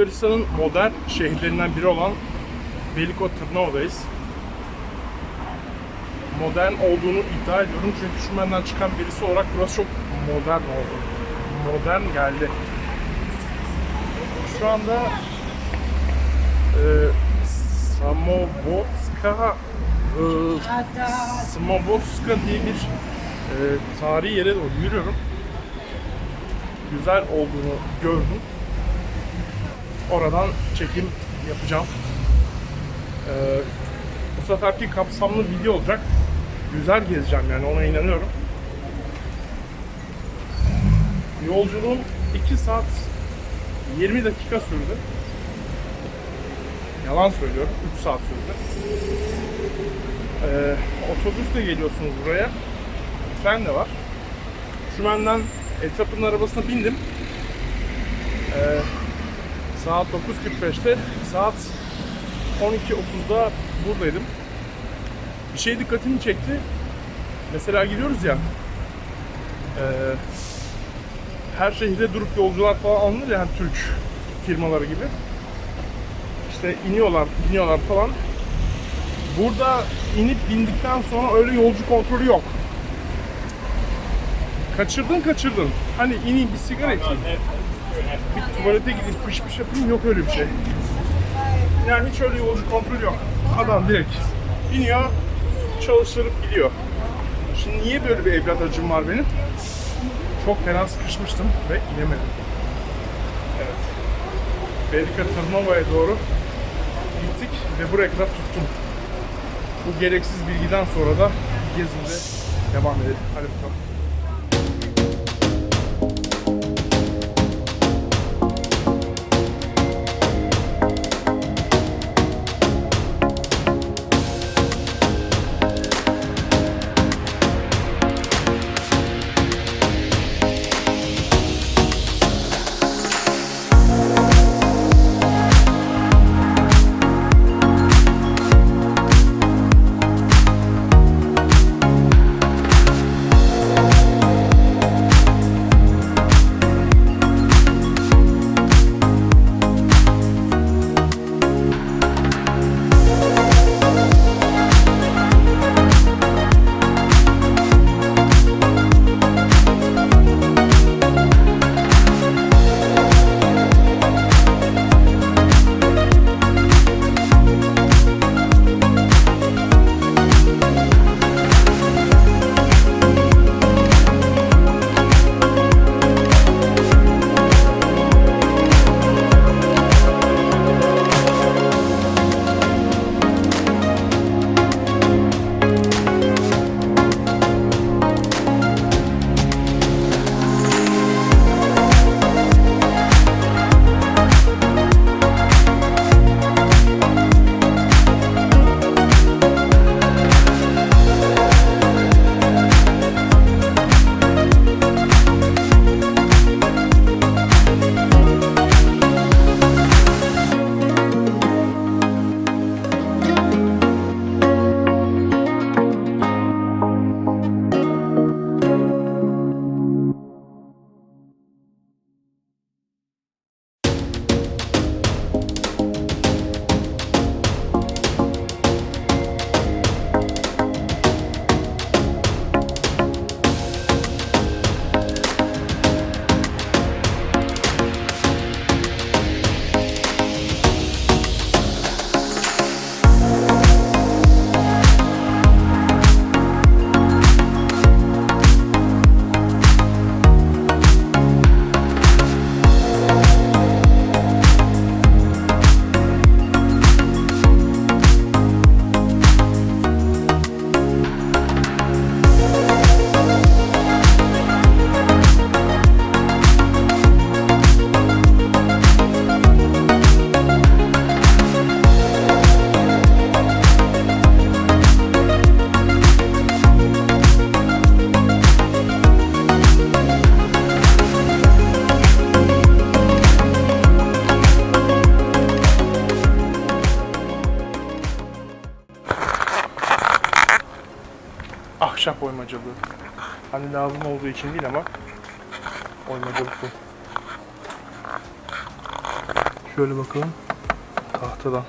Bulgaristan'ın modern şehirlerinden biri olan Veliko Tırnaova'dayız. Modern olduğunu iddia ediyorum çünkü Şumen'den çıkan birisi olarak burası çok modern oldu. Modern geldi. Şu anda e, Samobotska e, Samobotska diye bir e, tarihi yere doğru yürüyorum. Güzel olduğunu gördüm. Oradan çekim yapacağım. E, bu seferki kapsamlı video olacak. Güzel gezeceğim yani ona inanıyorum. Yolculuğum 2 saat 20 dakika sürdü. Yalan söylüyorum. 3 saat sürdü. Ee, otobüsle geliyorsunuz buraya. Tren de var. Şumen'den Etap'ın arabasına bindim. Ee, saat 9.45'te saat 12.30'da buradaydım. Bir şey dikkatimi çekti. Mesela gidiyoruz ya. ee, her şehirde durup yolcular falan alınır ya hani Türk firmaları gibi. İşte iniyorlar, biniyorlar falan. Burada inip bindikten sonra öyle yolcu kontrolü yok. Kaçırdın kaçırdın. Hani ineyim bir sigara içeyim. Bir tuvalete gidip pış pış yapayım yok öyle bir şey. Yani hiç öyle yolcu kontrolü yok. Adam direkt iniyor, çalıştırıp gidiyor. Şimdi niye böyle bir evlat acım var benim? Çok fena sıkışmıştım ve inemedim. Evet. Belika Tırnova'ya doğru gittik ve buraya kadar tuttum. Bu gereksiz bilgiden sonra da gezimize devam edelim. Hadi bakalım. Olduğu için değil ama oymacılık bu. Şöyle bakalım. Tahtadan.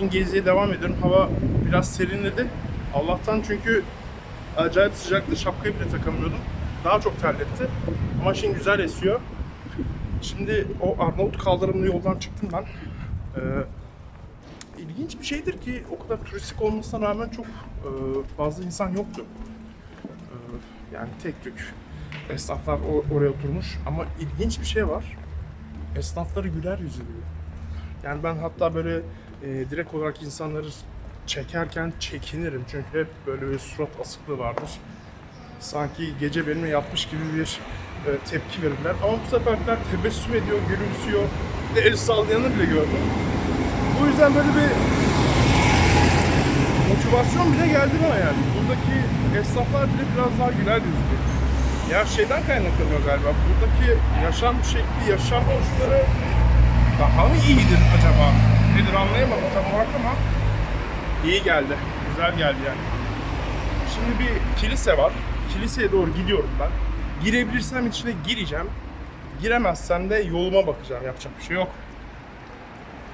Şimdi geziye devam ediyorum. Hava biraz serinledi. Allah'tan çünkü acayip sıcaktı. Şapkayı bile takamıyordum. Daha çok terletti. Ama şimdi güzel esiyor. Şimdi o Arnavut kaldırımlı yoldan çıktım ben. Ee, ilginç bir şeydir ki o kadar turistik olmasına rağmen çok e, fazla insan yoktu. Ee, yani tek tük esnaflar o- oraya oturmuş ama ilginç bir şey var. Esnafları güler yüzlü. Yani ben hatta böyle e, direkt olarak insanları çekerken çekinirim çünkü hep böyle bir surat asıklığı vardır. Sanki gece benimle yapmış gibi bir e, tepki verirler. Ama bu seferler tebessüm ediyor, gülümsüyor. Bir de el sallayanı bile gördüm. Bu yüzden böyle bir motivasyon bile geldi bana yani. Buradaki esnaflar bile biraz daha güler yüzlü. Ya şeyden kaynaklanıyor galiba. Buradaki yaşam şekli, yaşam koşulları daha mı iyidir acaba? Nedir anlayamadım tam olarak ama iyi geldi. Güzel geldi yani. Şimdi bir kilise var. Kiliseye doğru gidiyorum ben. Girebilirsem içine gireceğim. Giremezsem de yoluma bakacağım. Yapacak bir şey yok.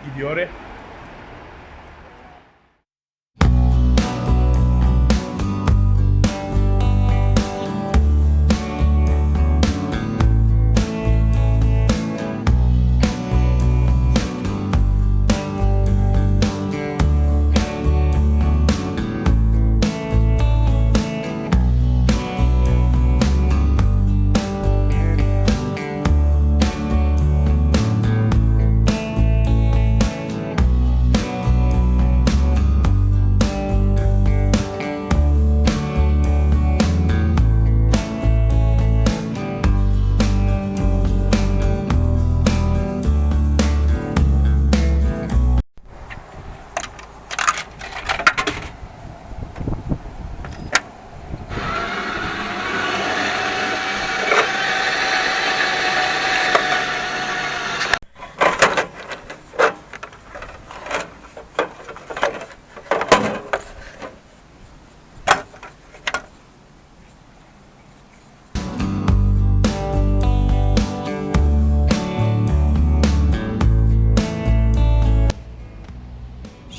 Gidiyor. e.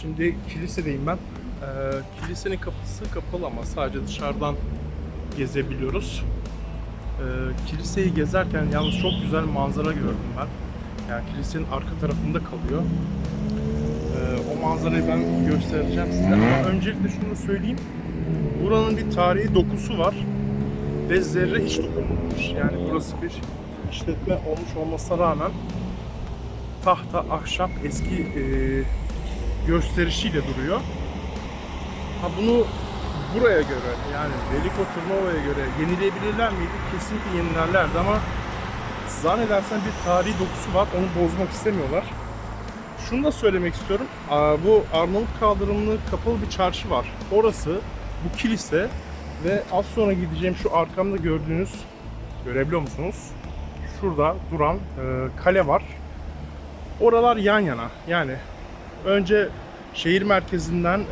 Şimdi kilisedeyim ben. Ee, kilisenin kapısı kapalı ama sadece dışarıdan gezebiliyoruz. Ee, kiliseyi gezerken yalnız çok güzel manzara gördüm ben. Yani kilisenin arka tarafında kalıyor. Ee, o manzarayı ben göstereceğim size. Ama öncelikle şunu söyleyeyim. Buranın bir tarihi dokusu var. Ve zerre hiç dokunulmamış. Yani burası bir işletme olmuş olmasına rağmen tahta, ahşap, eski e, gösterişiyle duruyor. Ha bunu buraya göre yani Veliko Tırnova'ya göre yenileyebilirler miydi? Kesinlikle yenilerlerdi ama zannedersen bir tarihi dokusu var onu bozmak istemiyorlar. Şunu da söylemek istiyorum. Bu Arnavut kaldırımlı kapalı bir çarşı var. Orası bu kilise ve az sonra gideceğim şu arkamda gördüğünüz görebiliyor musunuz? Şurada duran e, kale var. Oralar yan yana. Yani önce şehir merkezinden e,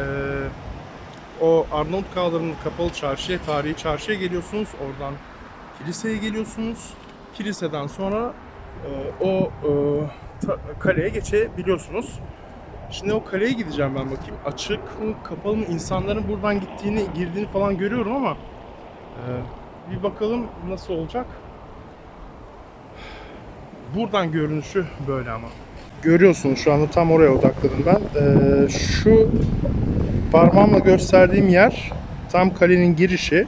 o Arnavut kaldırımlı kapalı çarşıya, tarihi çarşıya geliyorsunuz. Oradan kiliseye geliyorsunuz. Kiliseden sonra e, o e, ta- kaleye geçebiliyorsunuz. Şimdi o kaleye gideceğim ben bakayım. Açık mı, kapalı mı? İnsanların buradan gittiğini, girdiğini falan görüyorum ama e, bir bakalım nasıl olacak. buradan görünüşü böyle ama. Görüyorsunuz şu anda tam oraya odakladım ben. Ee, şu parmağımla gösterdiğim yer tam kalenin girişi.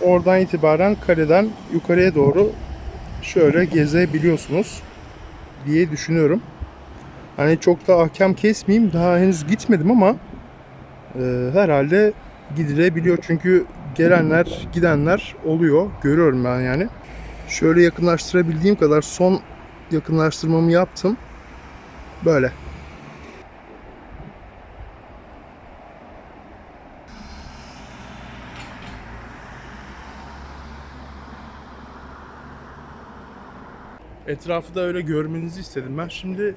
Oradan itibaren kaleden yukarıya doğru şöyle gezebiliyorsunuz diye düşünüyorum. Hani çok da ahkam kesmeyeyim. Daha henüz gitmedim ama e, herhalde gidilebiliyor. Çünkü gelenler, gidenler oluyor. Görüyorum ben yani. Şöyle yakınlaştırabildiğim kadar son yakınlaştırmamı yaptım. Böyle. Etrafı da öyle görmenizi istedim. Ben şimdi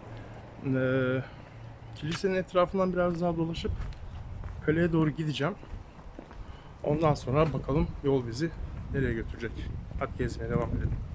eee, kilisenin etrafından biraz daha dolaşıp kaleye doğru gideceğim. Ondan sonra bakalım yol bizi nereye götürecek. Hadi gezmeye devam edelim.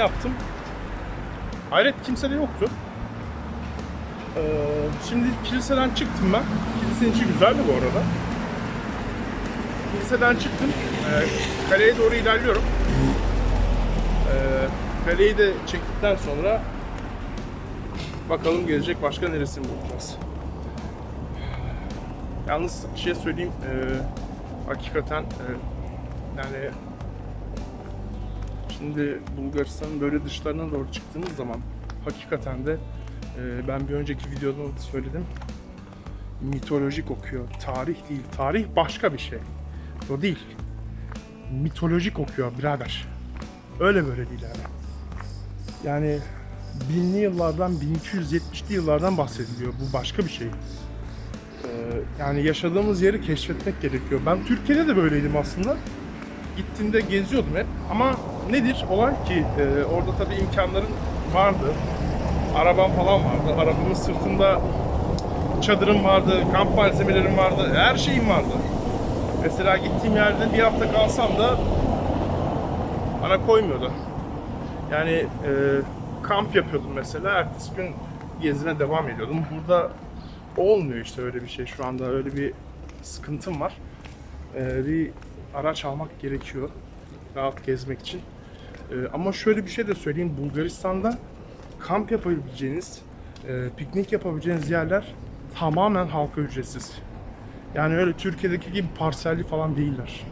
Yaptım. Hayret kimse de yoktu. Ee, şimdi kiliseden çıktım ben. Kilisenin içi güzeldi bu arada. Kiliseden çıktım. Ee, kaleye doğru ilerliyorum. Ee, kaleyi de çektikten sonra bakalım gelecek başka neresini bulacağız. Yalnız bir şey söyleyeyim. eee, hakikaten eee, yani şimdi Bulgaristan'ın böyle dışlarına doğru çıktığınız zaman hakikaten de eee, ben bir önceki videoda da söyledim. Mitolojik kokuyor. Tarih değil. Tarih başka bir şey. O değil. Mitolojik kokuyor birader. Öyle böyle değil yani. Yani binli yıllardan 1270'li yıllardan bahsediliyor. Bu başka bir şey. Ee, yani yaşadığımız yeri keşfetmek gerekiyor. Ben Türkiye'de de böyleydim aslında. Gittiğimde geziyordum hep. Ama nedir olay ki e, orada tabii imkanların vardı. Arabam falan vardı. Arabamın sırtında çadırım vardı, kamp malzemelerim vardı, her şeyim vardı. Mesela gittiğim yerde bir hafta kalsam da bana koymuyordu. Yani e, kamp yapıyordum mesela, ertesi gün gezine devam ediyordum. Burada olmuyor işte öyle bir şey şu anda öyle bir sıkıntım var. Ee, bir araç almak gerekiyor rahat gezmek için. Ee, ama şöyle bir şey de söyleyeyim Bulgaristan'da kamp yapabileceğiniz, e, piknik yapabileceğiniz yerler tamamen halka ücretsiz. Yani öyle Türkiye'deki gibi parselli falan değiller.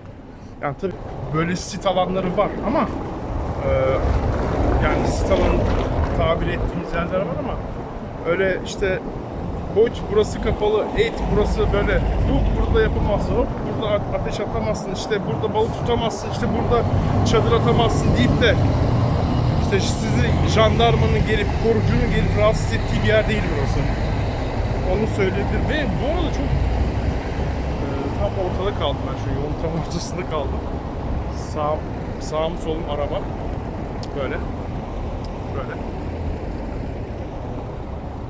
Yani tabii böyle sit alanları var ama e, yani sit alanı tabir ettiğimiz yerler var ama öyle işte boyut burası kapalı, eğit burası böyle, bu burada yapamazsın, hop burada ateş atamazsın, işte burada balık tutamazsın, işte burada çadır atamazsın deyip de işte sizi jandarmanın gelip, korucunun gelip rahatsız ettiği bir yer değil burası. Onu söyledim ve bu arada çok e, tam ortada kaldım ben şu yolun tam ortasında kaldım. Sağ, sağım solum araba. Böyle. Böyle.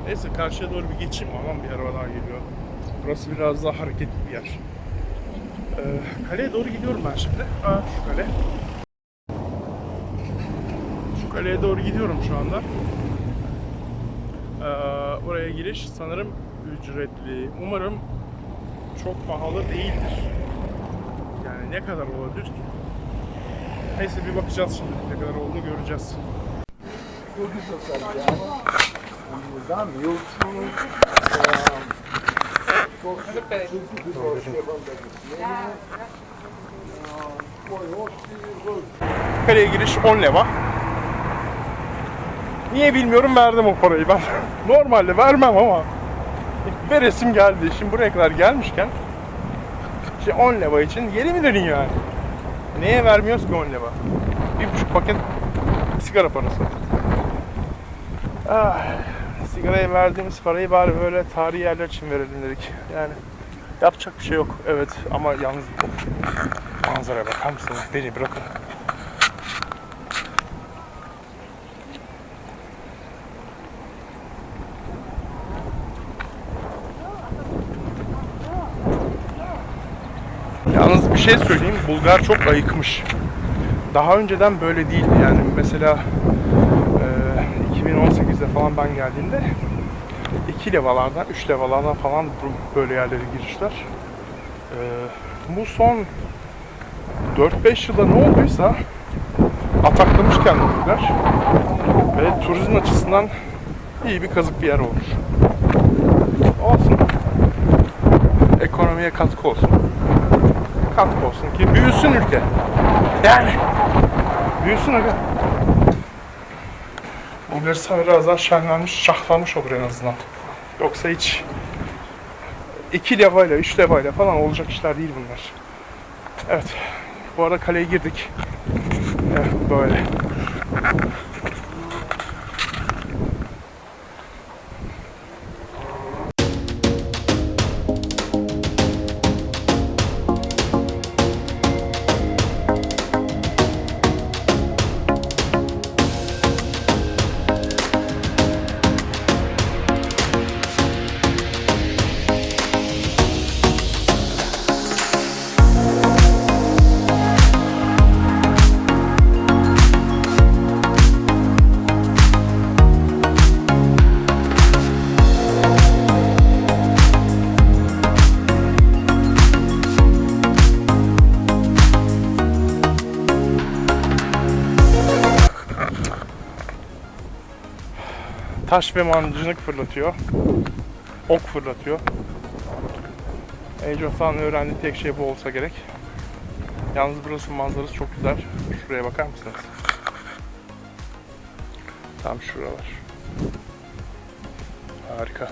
Neyse karşıya doğru bir geçeyim. Aman bir araba daha geliyor. Burası biraz daha hareketli bir yer. Ee, kaleye doğru gidiyorum ben şimdi. Aa, şu kale. Şu kaleye doğru gidiyorum şu anda. Ee, oraya giriş sanırım ücretli. Umarım çok pahalı değildir. Yani ne kadar olabilir ki? Neyse bir bakacağız şimdi. Ne kadar olduğunu göreceğiz. Buradan YouTube, Kaleye giriş 10 leva. Niye bilmiyorum verdim o parayı ben. Normalde vermem ama veresim geldi. Şimdi buraya kadar gelmişken işte 10 leva için geri mi dönün yani? Neye vermiyoruz ki 10 leva? Bir buçuk paket sigara parası. Ah sigaraya verdiğimiz parayı bari böyle tarihi yerler için verelim dedik. Yani yapacak bir şey yok. Evet ama yalnız manzaraya bakar mısınız? Beni bırakın. Yalnız bir şey söyleyeyim. Bulgar çok ayıkmış. Daha önceden böyle değildi. Yani mesela e, 2018'de falan ben geldiğimde 2 levalardan, 3 levalardan falan böyle yerlere girişler. E, bu son 4-5 yılda ne olduysa ataklamış kendini Bulgar. Ve turizm açısından iyi bir kazık bir yer olmuş. Olsun. Ekonomiye katkı olsun katkı olsun ki büyüsün ülke. Yani büyüsün aga. Bulgaristan biraz daha şenlenmiş, şahlanmış olur en azından. Yoksa hiç iki levayla, üç levayla falan olacak işler değil bunlar. Evet. Bu arada kaleye girdik. Evet, böyle. Taş ve mancınık fırlatıyor. Ok fırlatıyor. Age of Dawn öğrendiği tek şey bu olsa gerek. Yalnız burası manzarası çok güzel. Şuraya bakar mısınız? Tam şuralar. Harika.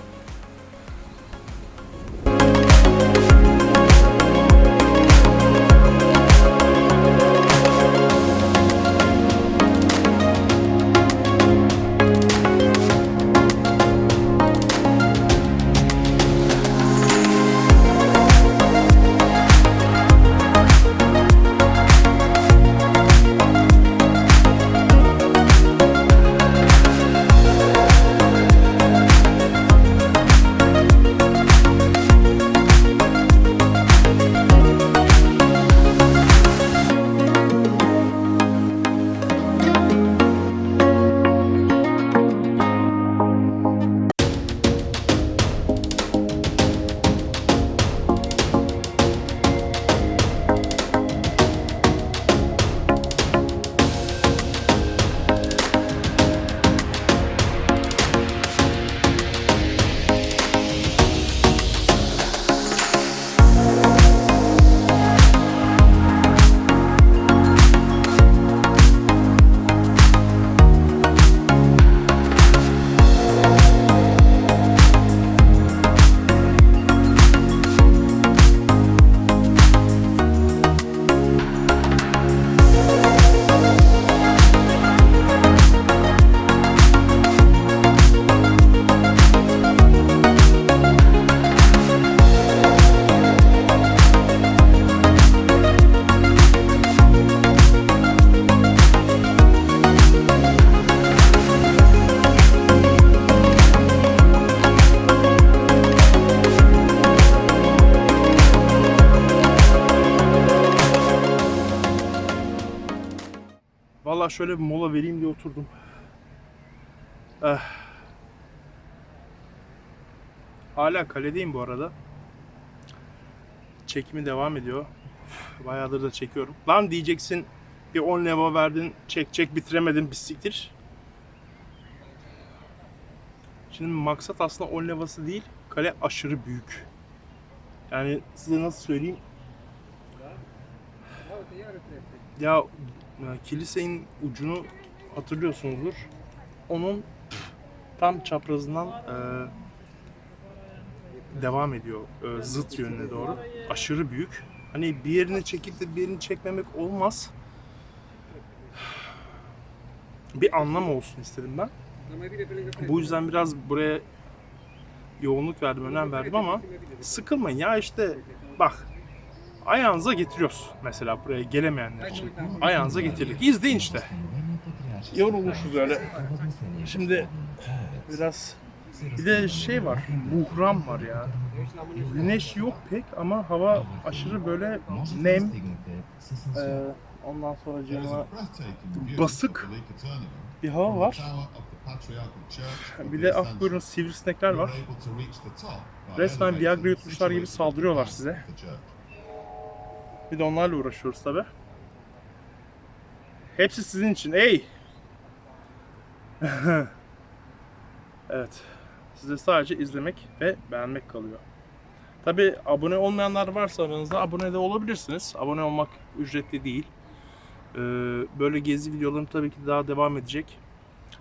Şöyle bir mola vereyim diye oturdum. Eh. Hala kaledeyim bu arada. Çekimi devam ediyor. Bayağıdır da çekiyorum. Lan diyeceksin bir 10 leva verdin, çek çek bitiremedin bisiktir. Şimdi maksat aslında 10 levası değil, kale aşırı büyük. Yani size nasıl söyleyeyim? Ya, ya kilisenin ucunu hatırlıyorsunuzdur. Onun tam çaprazından e, devam ediyor e, zıt yönüne doğru. Aşırı büyük. Hani bir yerini çekip de bir yerini çekmemek olmaz. Bir anlam olsun istedim ben. Bu yüzden biraz buraya yoğunluk verdim, önem verdim ama sıkılmayın ya işte bak ayağınıza getiriyoruz mesela buraya gelemeyenler için. Ayağınıza getirdik. İzleyin işte. Yorulmuşuz öyle. Şimdi biraz bir de şey var, buhran var ya. Güneş yok pek ama hava aşırı böyle nem. Ee, ondan sonra cama basık bir hava var. Bir de af buyurun sivrisinekler var. Resmen Viagra yutmuşlar gibi saldırıyorlar size. Bir de onlarla uğraşıyoruz tabi. Hepsi sizin için. Ey! evet. Size sadece izlemek ve beğenmek kalıyor. Tabi abone olmayanlar varsa aranızda abone de olabilirsiniz. Abone olmak ücretli değil. Ee, böyle gezi videolarım tabii ki daha devam edecek.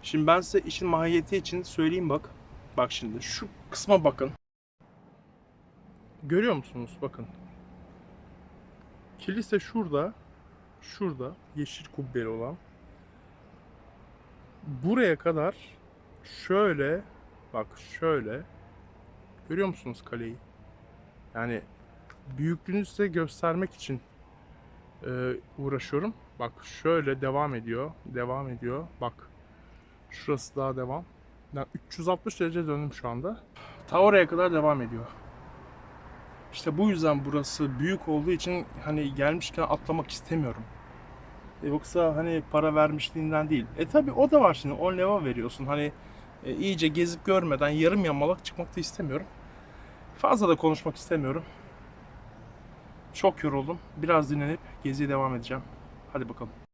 Şimdi ben size işin mahiyeti için söyleyeyim bak. Bak şimdi şu kısma bakın. Görüyor musunuz? Bakın. Kilise şurada. Şurada. Yeşil kubbeli olan. Buraya kadar şöyle bak şöyle görüyor musunuz kaleyi? Yani büyüklüğünü size göstermek için e, uğraşıyorum. Bak şöyle devam ediyor. Devam ediyor. Bak. Şurası daha devam. Yani 360 derece döndüm şu anda. Ta oraya kadar devam ediyor. İşte bu yüzden burası büyük olduğu için hani gelmişken atlamak istemiyorum. E yoksa hani para vermişliğinden değil. E tabi o da var şimdi 10 leva veriyorsun. Hani e, iyice gezip görmeden yarım yamalak çıkmak da istemiyorum. Fazla da konuşmak istemiyorum. Çok yoruldum. Biraz dinlenip geziye devam edeceğim. Hadi bakalım.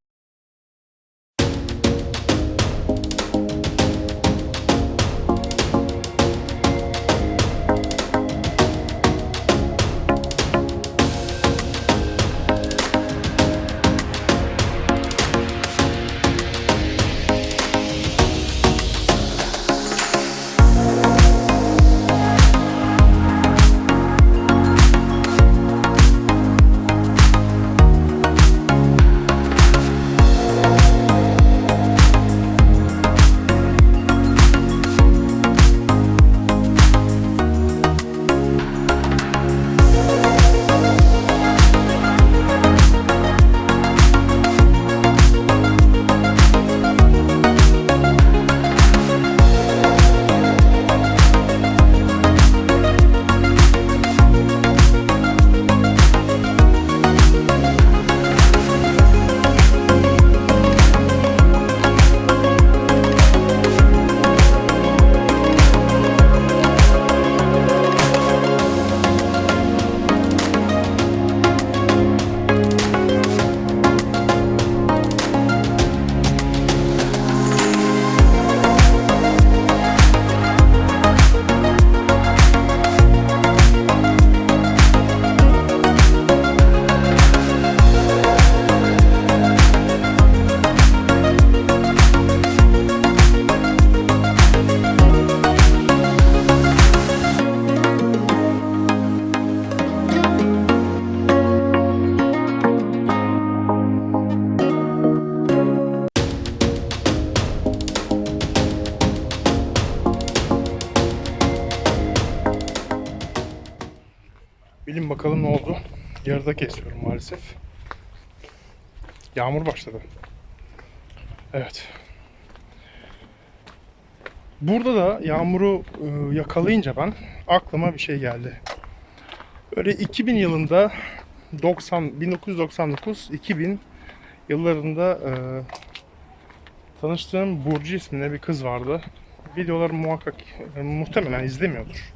Yarıda kesiyorum maalesef. Yağmur başladı. Evet. Burada da yağmuru e, yakalayınca ben aklıma bir şey geldi. Böyle 2000 yılında 90 1999 2000 yıllarında e, tanıştığım Burcu isminde bir kız vardı. Videoları muhakkak e, muhtemelen izlemiyordur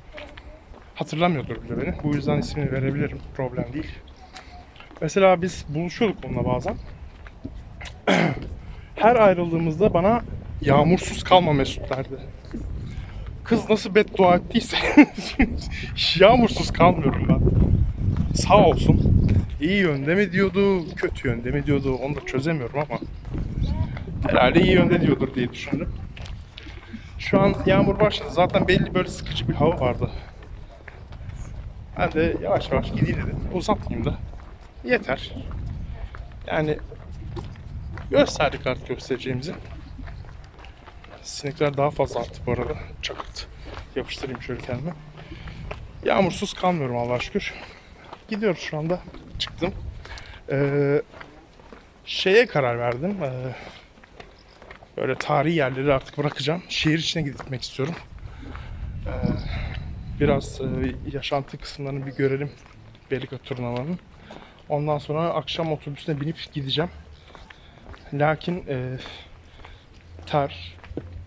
hatırlamıyordur bile beni. Bu yüzden ismini verebilirim. Problem değil. Mesela biz buluşuyorduk onunla bazen. Her ayrıldığımızda bana yağmursuz kalma Mesut derdi. Kız nasıl beddua ettiyse yağmursuz kalmıyorum ben. sağ olsun iyi yönde mi diyordu, kötü yönde mi diyordu onu da çözemiyorum ama herhalde iyi yönde diyordur diye düşündüm. Şu an yağmur başladı. Zaten belli böyle sıkıcı bir hava vardı. Ben de yavaş yavaş gideyim dedim. Uzatmayayım da. Yeter. Yani gösterdik artık göstereceğimizi. Sinekler daha fazla arttı bu arada. Çakırt. Yapıştırayım şöyle kendime. Yağmursuz kalmıyorum Allah'a şükür. Gidiyoruz şu anda. Çıktım. Ee, şeye karar verdim. Ee, böyle tarihi yerleri artık bırakacağım. Şehir içine gitmek istiyorum. Ee, biraz e, yaşantı kısımlarını bir görelim. Belika turnavanın. Ondan sonra akşam otobüsüne binip gideceğim. Lakin e, ter,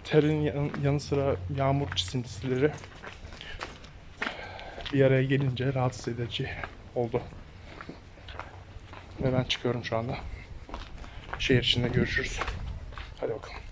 terin yan- yanı sıra yağmur çisintileri bir araya gelince rahatsız edici oldu. Ve ben çıkıyorum şu anda. Şehir içinde görüşürüz. Hadi bakalım.